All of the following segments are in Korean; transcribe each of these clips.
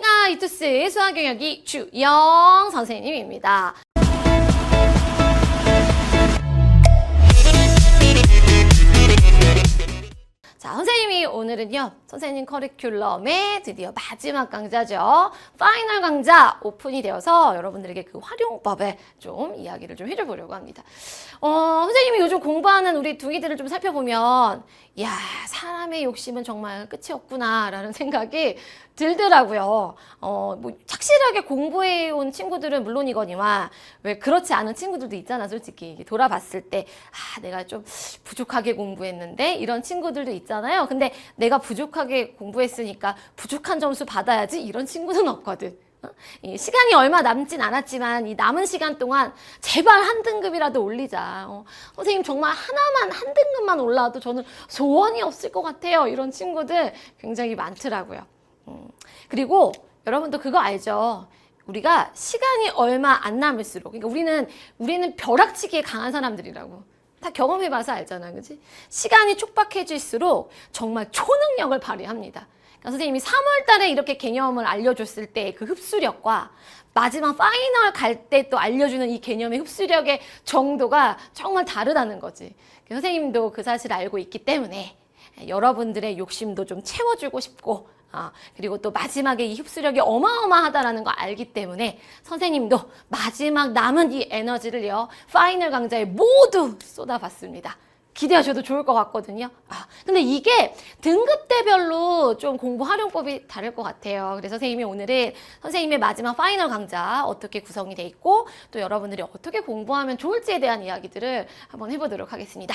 안녕하십니까. 이투스 수학경영기 주영 선생님입니다. 자, 선생님이 오늘은요, 선생님 커리큘럼의 드디어 마지막 강좌죠. 파이널 강좌 오픈이 되어서 여러분들에게 그 활용법에 좀 이야기를 좀 해줘보려고 합니다. 어, 선생님이 요즘 공부하는 우리 둥이들을 좀 살펴보면, 야 사람의 욕심은 정말 끝이 없구나라는 생각이 들더라고요. 어, 뭐, 착실하게 공부해온 친구들은 물론이거니와, 왜 그렇지 않은 친구들도 있잖아, 솔직히. 돌아봤을 때, 아, 내가 좀 부족하게 공부했는데, 이런 친구들도 있잖아 요. 근데 내가 부족하게 공부했으니까 부족한 점수 받아야지, 이런 친구는 없거든. 어? 이 시간이 얼마 남진 않았지만 이 남은 시간 동안 제발 한 등급이라도 올리자. 어, 선생님 정말 하나만 한 등급만 올라도 저는 소원이 없을 것 같아요. 이런 친구들 굉장히 많더라고요. 음, 그리고 여러분도 그거 알죠? 우리가 시간이 얼마 안 남을수록, 그러니까 우리는 우리는 벼락치기에 강한 사람들이라고. 다 경험해봐서 알잖아, 그지? 시간이 촉박해질수록 정말 초능력을 발휘합니다. 그러니까 선생님이 3월 달에 이렇게 개념을 알려줬을 때 그 흡수력과 마지막 파이널 갈 때 또 알려주는 이 개념의 흡수력의 정도가 정말 다르다는 거지. 선생님도 그 사실을 알고 있기 때문에 여러분들의 욕심도 좀 채워주고 싶고, 아, 그리고 또 마지막에 이 흡수력이 어마어마하다라는 거 알기 때문에 선생님도 마지막 남은 이 에너지를요, 파이널 강좌에 모두 쏟아봤습니다. 기대하셔도 좋을 것 같거든요. 아, 근데 이게 등급대별로 좀 공부 활용법이 다를 것 같아요. 그래서 선생님이 오늘은 선생님의 마지막 파이널 강좌 어떻게 구성이 돼 있고 또 여러분들이 어떻게 공부하면 좋을지에 대한 이야기들을 한번 해보도록 하겠습니다.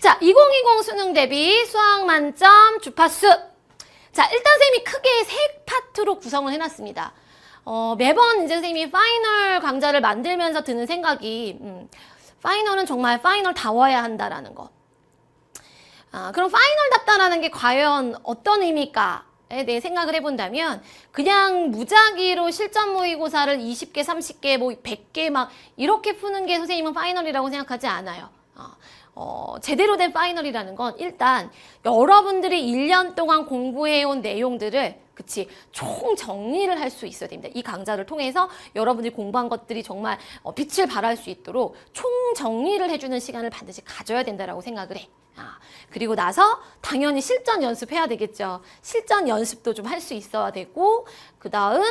자, 2020 수능 대비 수학 만점 주파수. 자, 일단 선생님이 크게 세 파트로 구성을 해놨습니다. 어, 매번 이제 선생님이 파이널 강좌를 만들면서 드는 생각이, 음, 파이널은 정말 파이널 다워야 한다라는 거. 아, 그럼 파이널답다라는 게 과연 어떤 의미일까에 대해 생각을 해본다면 그냥 무작위로 실전 모의고사를 20개, 30개, 뭐 100개 막 이렇게 푸는 게 선생님은 파이널이라고 생각하지 않아요. 어, 어, 제대로 된 파이널이라는 건 일단 여러분들이 1년 동안 공부해온 내용들을 그치 총 정리를 할 수 있어야 됩니다. 이 강좌를 통해서 여러분들이 공부한 것들이 정말 어, 빛을 발할 수 있도록 총 정리를 해주는 시간을 반드시 가져야 된다라고 생각을 해. 아, 그리고 나서 당연히 실전 연습해야 되겠죠. 실전 연습도 좀 할 수 있어야 되고, 그 다음,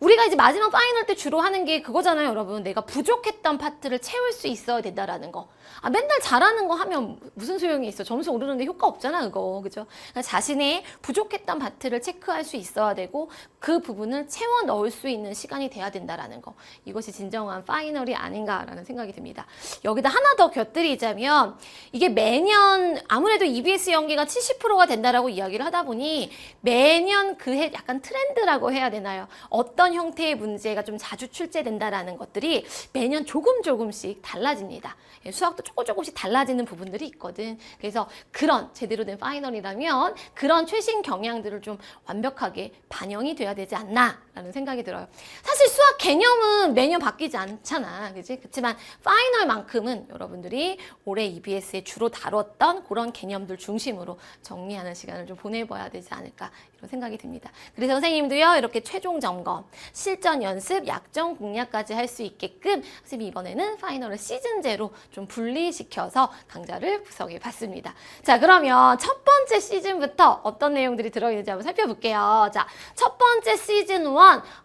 우리가 이제 마지막 파이널 때 주로 하는 게 그거잖아요, 여러분. 내가 부족했던 파트를 채울 수 있어야 된다라는 거. 아, 맨날 잘하는 거 하면 무슨 소용이 있어. 점수 오르는데 효과 없잖아, 그거. 그죠? 그러니까 자신의 부족했던 파트를 체크할 수 있어야 되고, 그 부분을 채워 넣을 수 있는 시간이 돼야 된다라는 거. 이것이 진정한 파이널이 아닌가라는 생각이 듭니다. 여기다 하나 더 곁들이자면, 이게 매년 아무래도 EBS 연계가 70%가 된다라고 이야기를 하다 보니 매년 그해 약간 트렌드라고 해야 되나요? 어떤 형태의 문제가 좀 자주 출제된다라는 것들이 매년 조금 조금씩 달라집니다. 예, 수학도 조금 조금씩 달라지는 부분들이 있거든. 그래서 그런 제대로 된 파이널이라면 그런 최신 경향들을 좀 완벽하게 반영이 돼야 되지 않나 라는 생각이 들어요. 사실 수학 개념은 매년 바뀌지 않잖아. 그지? 그렇지만 파이널만큼은 여러분들이 올해 EBS에 주로 다뤘던 그런 개념들 중심으로 정리하는 시간을 좀 보내봐야 되지 않을까 이런 생각이 듭니다. 그래서 선생님도요 이렇게 최종 점검, 실전 연습, 약정 공략까지 할 수 있게끔 선생님이 이번에는 파이널을 시즌제로 좀 분리시켜서 강좌를 구성해 봤습니다. 자 그러면 첫 번째 시즌부터 어떤 내용들이 들어있는지 한번 살펴볼게요. 자첫 번째 시즌 1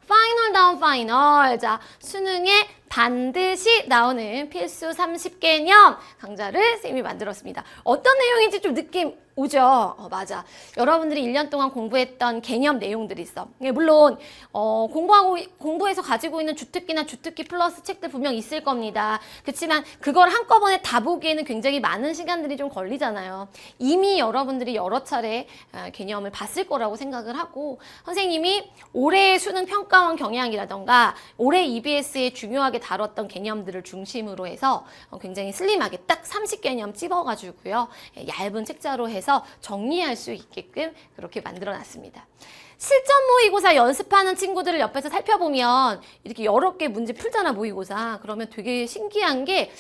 파이널 다운 파이널 자 수능에 반드시 나오는 필수 30개념 강좌를 선생님이 만들었습니다. 어떤 내용인지 좀 느낌 오죠? 어, 맞아. 여러분들이 1년 동안 공부했던 개념 내용들이 있어. 예, 물론 어, 공부하고 공부해서 가지고 있는 주특기나 주특기 플러스 책들 분명 있을 겁니다. 그렇지만 그걸 한꺼번에 다 보기에는 굉장히 많은 시간들이 좀 걸리잖아요. 이미 여러분들이 여러 차례 어, 개념을 봤을 거라고 생각을 하고 선생님이 올해 수능 평가원 경향이라던가 올해 EBS에 중요하게 심플하게 다뤘던 개념들을 중심으로 해서 어, 굉장히 슬림하게 딱 30개념 찝어가지고요. 예, 얇은 책자로 해서 정리할 수 있게끔 그렇게 만들어 놨습니다. 실전 모의고사 연습하는 친구들을 옆에서 살펴보면 이렇게 여러 개 문제 풀잖아 모의고사 그러면 되게 신기한 게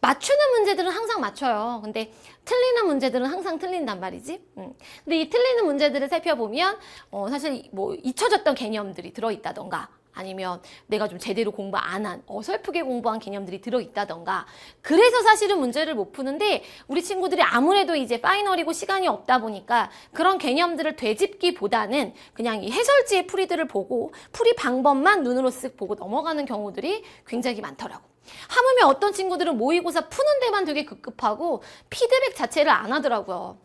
맞추는 문제들은 항상 맞춰요 근데 틀리는 문제들은 항상 틀린단 말이지 음. 근데 이 틀리는 문제들을 살펴보면 어, 사실 뭐 잊혀졌던 개념들이 들어있다던가 아니면 내가 좀 제대로 공부 안 한 어설프게 공부한 개념들이 들어있다던가 그래서 사실은 문제를 못 푸는데 우리 친구들이 아무래도 이제 파이널이고 시간이 없다 보니까 그런 개념들을 되짚기보다는 그냥 이 해설지의 풀이들을 보고 풀이 방법만 눈으로 쓱 보고 넘어가는 경우들이 굉장히 많더라고. 하물며 어떤 친구들은 모의고사 푸는 데만 되게 급급하고 피드백 자체를 안 하더라고요.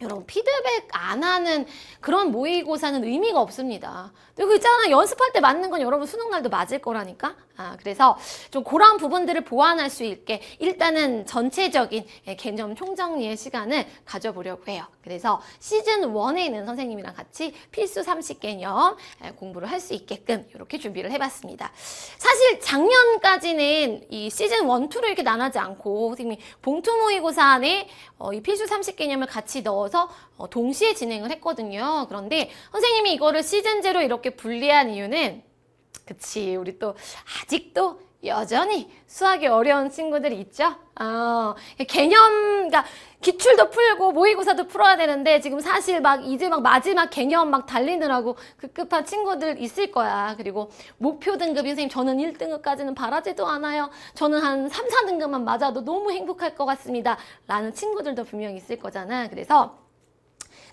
여러분 피드백 안 하는 그런 모의고사는 의미가 없습니다. 그리고 있잖아 연습할 때 맞는 건 여러분 수능 날도 맞을 거라니까. 아 그래서 좀 그런 부분들을 보완할 수 있게 일단은 전체적인 예, 개념 총정리의 시간을 가져보려고 해요. 그래서 시즌 1에는 선생님이랑 같이 필수 30개념 예, 공부를 할 수 있게끔 이렇게 준비를 해봤습니다. 사실 작년까지는 이 시즌 1, 2로 이렇게 나누지 않고 선생님이 봉투 모의고사 안에 어, 이 필수 30개념을 같이 넣어서 어, 동시에 진행을 했거든요. 그런데 선생님이 이거를 시즌제로 이렇게 분리한 이유는 그치 우리 또 아직도 여전히 수학이 어려운 친구들이 있죠. 어, 개념, 그러니까 기출도 풀고 모의고사도 풀어야 되는데 지금 사실 막 이제 막 마지막 개념 막 달리느라고 급급한 친구들 있을 거야. 그리고 목표 등급이 선생님 저는 1등급까지는 바라지도 않아요. 저는 한 3, 4등급만 맞아도 너무 행복할 것 같습니다. 라는 친구들도 분명히 있을 거잖아. 그래서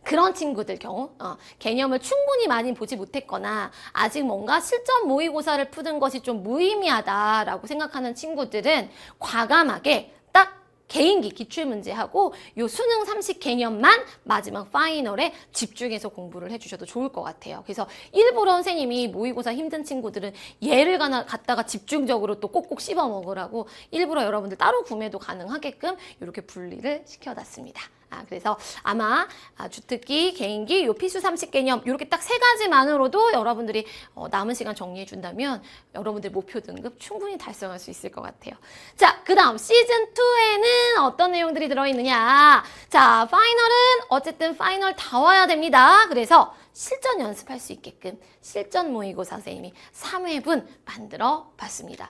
그런 친구들 경우 어, 개념을 충분히 많이 보지 못했거나 아직 뭔가 실전 모의고사를 푸는 것이 좀 무의미하다라고 생각하는 친구들은 과감하게 딱 개인기 기출문제하고 요 수능 30 개념만 마지막 파이널에 집중해서 공부를 해주셔도 좋을 것 같아요. 그래서 일부러 선생님이 모의고사 힘든 친구들은 얘를 갖다가 집중적으로 또 꼭꼭 씹어 먹으라고 일부러 여러분들 따로 구매도 가능하게끔 이렇게 분리를 시켜놨습니다. 아, 그래서 아마 아, 주특기, 개인기, 요 필수 30개념 이렇게 딱 세 가지만으로도 여러분들이 어, 남은 시간 정리해 준다면 여러분들 목표 등급 충분히 달성할 수 있을 것 같아요. 자, 그 다음 시즌 2에는 어떤 내용들이 들어있느냐. 자, 파이널은 어쨌든 파이널 다 와야 됩니다. 그래서 실전 연습할 수 있게끔 실전 모의고사 선생님이 3회분 만들어 봤습니다.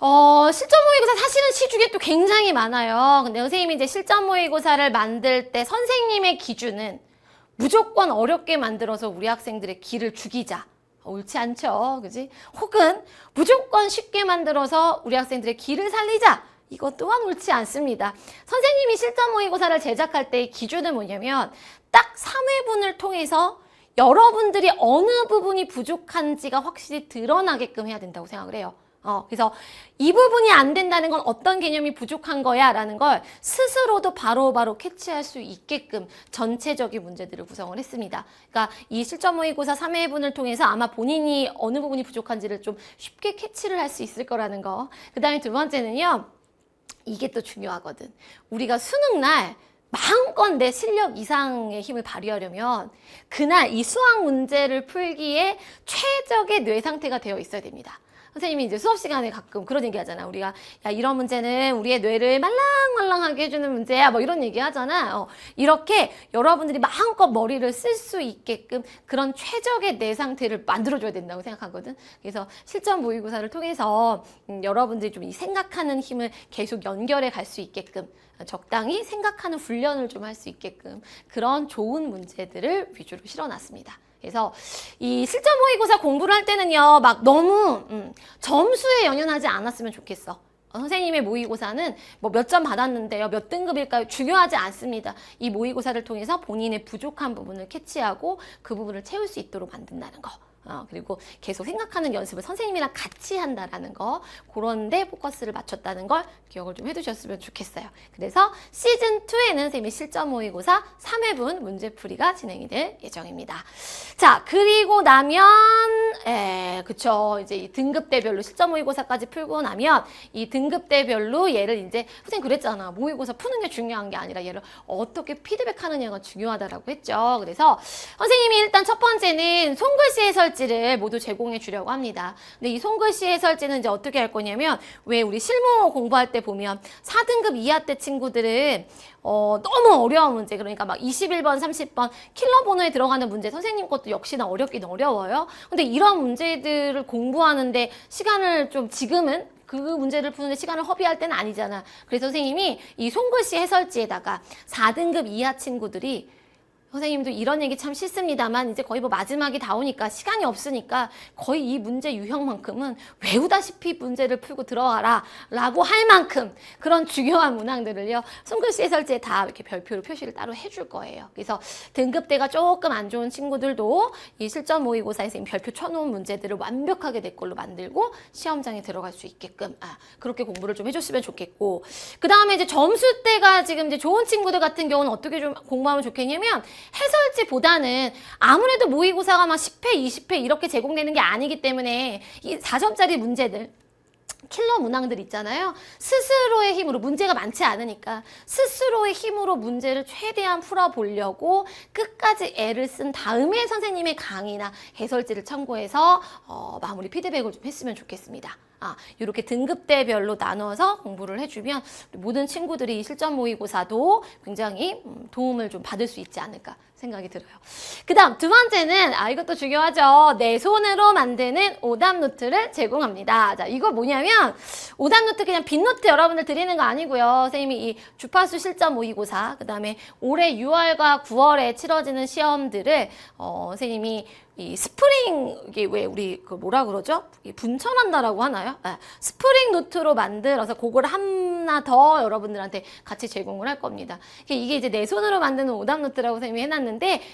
어, 실전 모의고사 사실은 시중에 또 굉장히 많아요. 근데 선생님이 이제 실전 모의고사를 만들 때 선생님의 기준은 무조건 어렵게 만들어서 우리 학생들의 길을 죽이자. 옳지 않죠. 그지? 혹은 무조건 쉽게 만들어서 우리 학생들의 길을 살리자. 이것 또한 옳지 않습니다. 선생님이 실전 모의고사를 제작할 때의 기준은 뭐냐면 딱 3회분을 통해서 여러분들이 어느 부분이 부족한지가 확실히 드러나게끔 해야 된다고 생각을 해요. 어, 그래서 이 부분이 안 된다는 건 어떤 개념이 부족한 거야 라는 걸 스스로도 바로바로 바로 캐치할 수 있게끔 전체적인 문제들을 구성을 했습니다. 그러니까 이 실전 모의고사 3회분을 통해서 아마 본인이 어느 부분이 부족한지를 좀 쉽게 캐치를 할 수 있을 거라는 거. 그 다음에 두 번째는요. 이게 또 중요하거든. 우리가 수능 날 마음껏 내 실력 이상의 힘을 발휘하려면 그날 이 수학 문제를 풀기에 최적의 뇌 상태가 되어 있어야 됩니다. 선생님이 이제 수업 시간에 가끔 그런 얘기 하잖아. 우리가 야 이런 문제는 우리의 뇌를 말랑말랑하게 해주는 문제야. 뭐 이런 얘기 하잖아. 어, 이렇게 여러분들이 마음껏 머리를 쓸 수 있게끔 그런 최적의 뇌 상태를 만들어줘야 된다고 생각하거든. 그래서 실전 모의고사를 통해서 음, 여러분들이 좀 이 생각하는 힘을 계속 연결해 갈 수 있게끔 적당히 생각하는 훈련을 좀 할 수 있게끔 그런 좋은 문제들을 위주로 실어놨습니다. 그래서 이 실전 모의고사 공부를 할 때는요, 막 너무 음, 점수에 연연하지 않았으면 좋겠어. 어, 선생님의 모의고사는 뭐 몇 점 받았는데요, 몇 등급일까요? 중요하지 않습니다. 이 모의고사를 통해서 본인의 부족한 부분을 캐치하고 그 부분을 채울 수 있도록 만든다는 거. 어, 그리고 계속 생각하는 연습을 선생님이랑 같이 한다라는 거 그런데 포커스를 맞췄다는 걸 기억을 좀 해두셨으면 좋겠어요. 그래서 시즌 2에는 선생님이 실전 모의고사 3회분 문제풀이가 진행이 될 예정입니다. 자 그리고 나면 에, 그쵸 이제 이 등급대별로 실전 모의고사까지 풀고 나면 이 등급대별로 얘를 이제 선생님 그랬잖아 모의고사 푸는 게 중요한 게 아니라 얘를 어떻게 피드백하느냐가 중요하다라고 했죠. 그래서 선생님이 일단 첫 번째는 손글씨 해설 해설지를 모두 제공해 주려고 합니다. 근데 이 손글씨 해설지는 이제 어떻게 할 거냐면 왜 우리 실무 공부할 때 보면 4등급 이하 때 친구들은 어, 너무 어려운 문제 그러니까 막 21번, 30번 킬러 번호에 들어가는 문제 선생님 것도 역시나 어렵긴 어려워요. 근데 이런 문제들을 공부하는데 시간을 좀 지금은 그 문제를 푸는데 시간을 허비할 때는 아니잖아. 그래서 선생님이 이 손글씨 해설지에다가 4등급 이하 친구들이 선생님도 이런 얘기 참 싫습니다만 이제 거의 뭐 마지막이 다 오니까 시간이 없으니까 거의 이 문제 유형만큼은 외우다시피 문제를 풀고 들어와라 라고 할 만큼 그런 중요한 문항들을요 손글씨 해설지에 다 이렇게 별표로 표시를 따로 해줄 거예요. 그래서 등급대가 조금 안 좋은 친구들도 이 실전 모의고사에서 이미 별표 쳐놓은 문제들을 완벽하게 내 걸로 만들고 시험장에 들어갈 수 있게끔 아, 그렇게 공부를 좀 해줬으면 좋겠고. 그 다음에 이제 점수대가 지금 이제 좋은 친구들 같은 경우는 어떻게 좀 공부하면 좋겠냐면 해설지보다는 아무래도 모의고사가 막 10회, 20회 이렇게 제공되는 게 아니기 때문에 이 4점짜리 문제들 킬러 문항들 있잖아요. 스스로의 힘으로 문제가 많지 않으니까 스스로의 힘으로 문제를 최대한 풀어보려고 끝까지 애를 쓴 다음에 선생님의 강의나 해설지를 참고해서 어, 마무리 피드백을 좀 했으면 좋겠습니다. 아, 이렇게 등급대별로 나눠서 공부를 해주면 모든 친구들이 이 실전 모의고사도 굉장히 음, 도움을 좀 받을 수 있지 않을까 생각이 들어요. 그 다음 두 번째는 아 이것도 중요하죠. 내 손으로 만드는 오답 노트를 제공합니다. 자 이거 뭐냐면 오답 노트 그냥 빈 노트 여러분들 드리는 거 아니고요. 선생님이 이 주파수 실전 모의고사 그 다음에 올해 6월과 9월에 치러지는 시험들을 어, 선생님이 이 스프링 이게 왜 우리 그 뭐라 그러죠? 이 분천한다라고 하나요? 아, 스프링 노트로 만들어서 그걸 하나 더 여러분들한테 같이 제공을 할 겁니다. 이게 이제 내 손으로 만드는 오답 노트라고 선생님이 해놨는데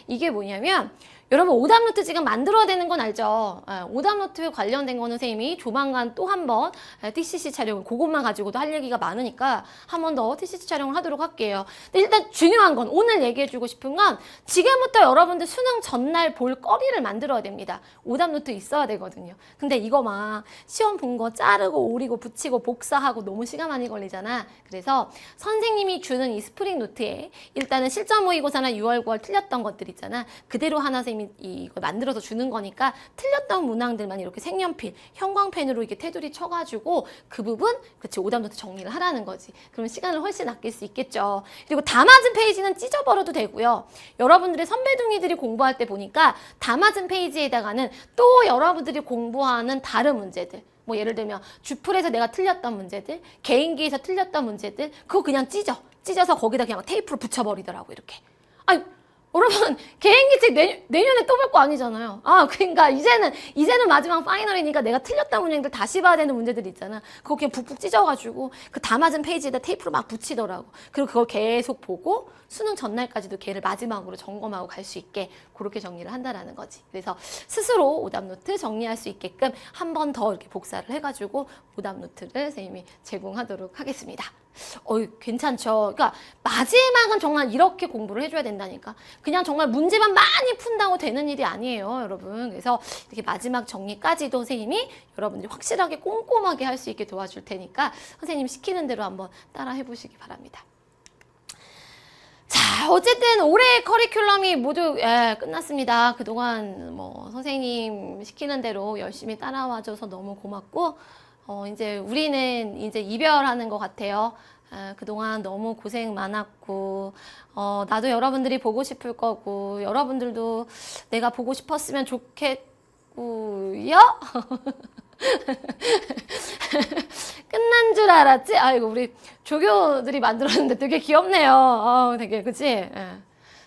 이게 뭐냐면 여러분 오답 노트 지금 만들어야 되는 건 알죠? 아, 오답 노트에 관련된 거는 선생님이 조만간 또 한 번 TCC 촬영을 그것만 가지고도 할 얘기가 많으니까 한 번 더 TCC 촬영을 하도록 할게요. 일단 중요한 건 오늘 얘기해주고 싶은 건 지금부터 여러분들 수능 전날 볼 거리를 만들어야 됩니다. 오답 노트 있어야 되거든요. 근데 이거 막 시험 본 거 자르고 오리고 붙이고 복사하고 너무 시간 많이 걸리잖아. 그래서 선생님이 주는 이 스프링 노트에 일단은 실전 모의고사나 6월, 9월 틀렸던 것들 있잖아. 그대로 하나 선생님이 이걸 만들어서 주는 거니까 틀렸던 문항들만 이렇게 색연필, 형광펜으로 이렇게 테두리 쳐가지고 그 부분, 그치, 오답 노트 정리를 하라는 거지. 그러면 시간을 훨씬 아낄 수 있겠죠. 그리고 다 맞은 페이지는 찢어버려도 되고요. 여러분들의 선배둥이들이 공부할 때 보니까 다 맞은 페이지에다가는 또 여러분들이 공부하는 다른 문제들, 뭐 예를 들면 주풀에서 내가 틀렸던 문제들, 개인기에서 틀렸던 문제들, 그거 그냥 찢어. 찢어서 거기다 그냥 테이프로 붙여버리더라고, 이렇게. 아니, 여러분, 개인기책 내년, 내년에 또 볼 거 아니잖아요. 아, 그러니까 이제는, 이제는 마지막 파이널이니까 내가 틀렸던 문제들 다시 봐야 되는 문제들 있잖아. 그거 그냥 푹푹 찢어가지고 그 다 맞은 페이지에다 테이프로 막 붙이더라고. 그리고 그걸 계속 보고 수능 전날까지도 걔를 마지막으로 점검하고 갈 수 있게 그렇게 정리를 한다라는 거지. 그래서 스스로 오답 노트 정리할 수 있게끔 한 번 더 이렇게 복사를 해가지고 오답 노트를 선생님이 제공하도록 하겠습니다. 어이 괜찮죠. 그러니까 마지막은 정말 이렇게 공부를 해줘야 된다니까. 그냥 정말 문제만 많이 푼다고 되는 일이 아니에요, 여러분. 그래서 이렇게 마지막 정리까지도 선생님이 여러분들이 확실하게 꼼꼼하게 할 수 있게 도와줄 테니까 선생님 시키는 대로 한번 따라 해보시기 바랍니다. 자, 어쨌든 올해 커리큘럼이 모두 예, 끝났습니다. 그동안 뭐 선생님 시키는 대로 열심히 따라와 줘서 너무 고맙고 어, 이제 우리는 이제 이별하는 것 같아요. 아, 그동안 너무 고생 많았고, 어, 나도 여러분들이 보고 싶을 거고, 여러분들도 내가 보고 싶었으면 좋겠고요? 끝난 줄 알았지? 아이고, 우리 조교들이 만들었는데 되게 귀엽네요. 어, 되게, 그치? 예.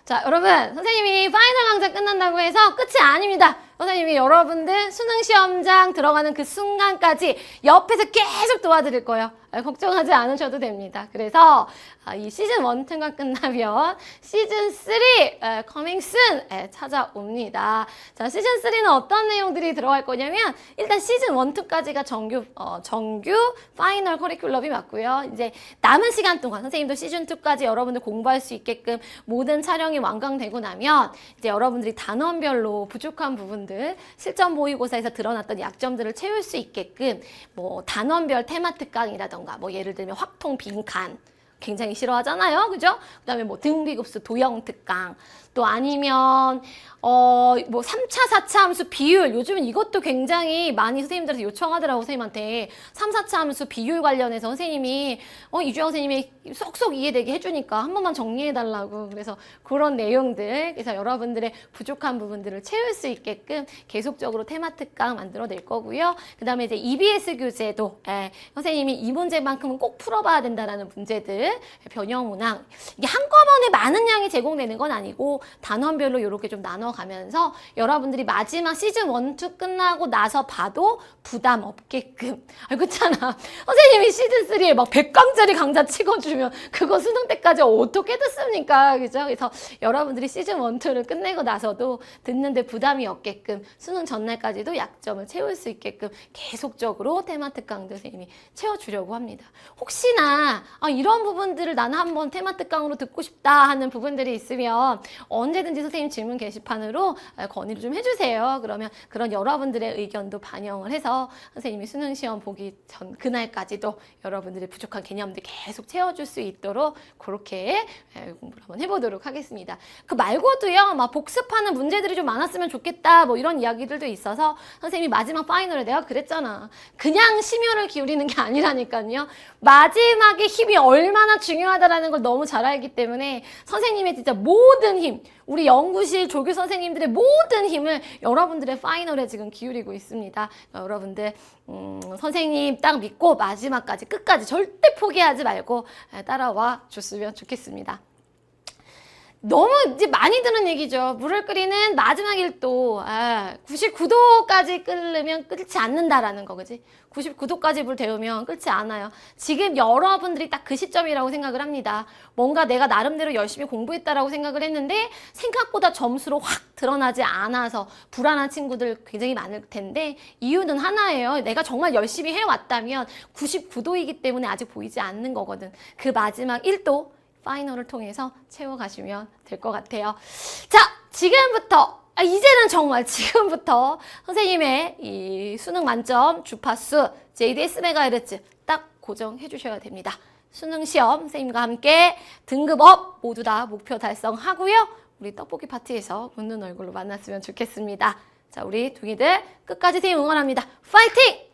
자, 여러분, 선생님이 파이널 강좌 끝난다고 해서 끝이 아닙니다. 선생님이 여러분들 수능 시험장 들어가는 그 순간까지 옆에서 계속 도와드릴 거예요. 아, 걱정하지 않으셔도 됩니다. 그래서 아, 이 시즌 1 통과 끝나면 시즌 3 에, coming soon 에, 찾아옵니다. 자, 시즌 3는 어떤 내용들이 들어갈 거냐면 일단 시즌 1, 2까지가 정규 어, 정규 파이널 커리큘럼이 맞고요. 이제 남은 시간 동안 선생님도 시즌 2까지 여러분들 공부할 수 있게끔 모든 촬영이 완강되고 나면 이제 여러분들이 단원별로 부족한 부분 들 실전 모의고사에서 드러났던 약점들을 채울 수 있게끔 뭐 단원별 테마 특강이라던가 뭐 예를 들면 확통 빈칸 굉장히 싫어하잖아요. 그죠? 그 다음에 뭐 등비급수 도형 특강, 또 아니면 어, 뭐 3차, 4차 함수 비율. 요즘은 이것도 굉장히 많이 선생님들한테 요청하더라고, 선생님한테. 3, 4차 함수 비율 관련해서 선생님이, 어, 이주영 선생님이 쏙쏙 이해되게 해 주니까 한 번만 정리해 달라고. 그래서 그런 내용들. 그래서 여러분들의 부족한 부분들을 채울 수 있게끔 계속적으로 테마 특강 만들어 낼 거고요. 그 다음에 이제 EBS 교재도, 예, 선생님이 이 문제만큼은 꼭 풀어 봐야 된다라는 문제들, 변형 문항. 이게 한꺼번에 많은 양이 제공되는 건 아니고 단원별로 이렇게 좀 나눠가면서 여러분들이 마지막 시즌 1, 2 끝나고 나서 봐도 부담 없게끔. 아, 그렇잖아. 선생님이 시즌 3에 막 100강짜리 강좌 찍어주면 그거 수능 때까지 어떻게 듣습니까? 그죠? 그래서 여러분들이 시즌 1, 2를 끝내고 나서도 듣는데 부담이 없게끔 수능 전날까지도 약점을 채울 수 있게끔 계속적으로 테마 특강도 선생님이 채워주려고 합니다. 혹시나 아, 이런 부분 들을 나는 한번 테마 특강으로 듣고 싶다 하는 부분들이 있으면 언제든지 선생님 질문 게시판으로 아, 건의를 좀 해주세요. 그러면 그런 여러분들의 의견도 반영을 해서 선생님이 수능 시험 보기 전 그날까지도 여러분들의 부족한 개념들 계속 채워줄 수 있도록 그렇게 에, 공부를 한번 해보도록 하겠습니다. 그 말고도요, 막 복습하는 문제들이 좀 많았으면 좋겠다, 뭐 이런 이야기들도 있어서 선생님이 마지막 파이널에 내가 그랬잖아. 그냥 심혈을 기울이는 게 아니라니까요. 마지막에 힘이 얼마나 중요하다라는 걸 너무 잘 알기 때문에 선생님의 진짜 모든 힘, 우리 연구실 조교 선생님들의 모든 힘을 여러분들의 파이널에 지금 기울이고 있습니다. 여러분들 음, 선생님 딱 믿고 마지막까지 끝까지 절대 포기하지 말고 에, 따라와 줬으면 좋겠습니다. 너무 이제 많이 드는 얘기죠. 물을 끓이는 마지막 1도. 아, 99도까지 끓으면 끓지 않는다라는 거, 그지? 99도까지 물 데우면 끓지 않아요. 지금 여러분들이 딱 그 시점이라고 생각을 합니다. 뭔가 내가 나름대로 열심히 공부했다라고 생각을 했는데 생각보다 점수로 확 드러나지 않아서 불안한 친구들 굉장히 많을 텐데 이유는 하나예요. 내가 정말 열심히 해왔다면 99도이기 때문에 아직 보이지 않는 거거든. 그 마지막 1도 파이널을 통해서 채워가시면 될 것 같아요. 자, 지금부터 아, 이제는 정말 지금부터 선생님의 이 수능 만점 주파수 JDS 메가헤르츠 딱 고정해 주셔야 됩니다. 수능 시험 선생님과 함께 등급업 모두 다 목표 달성하고요. 우리 떡볶이 파티에서 웃는 얼굴로 만났으면 좋겠습니다. 자, 우리 둥이들 끝까지 선생님 응원합니다. 파이팅!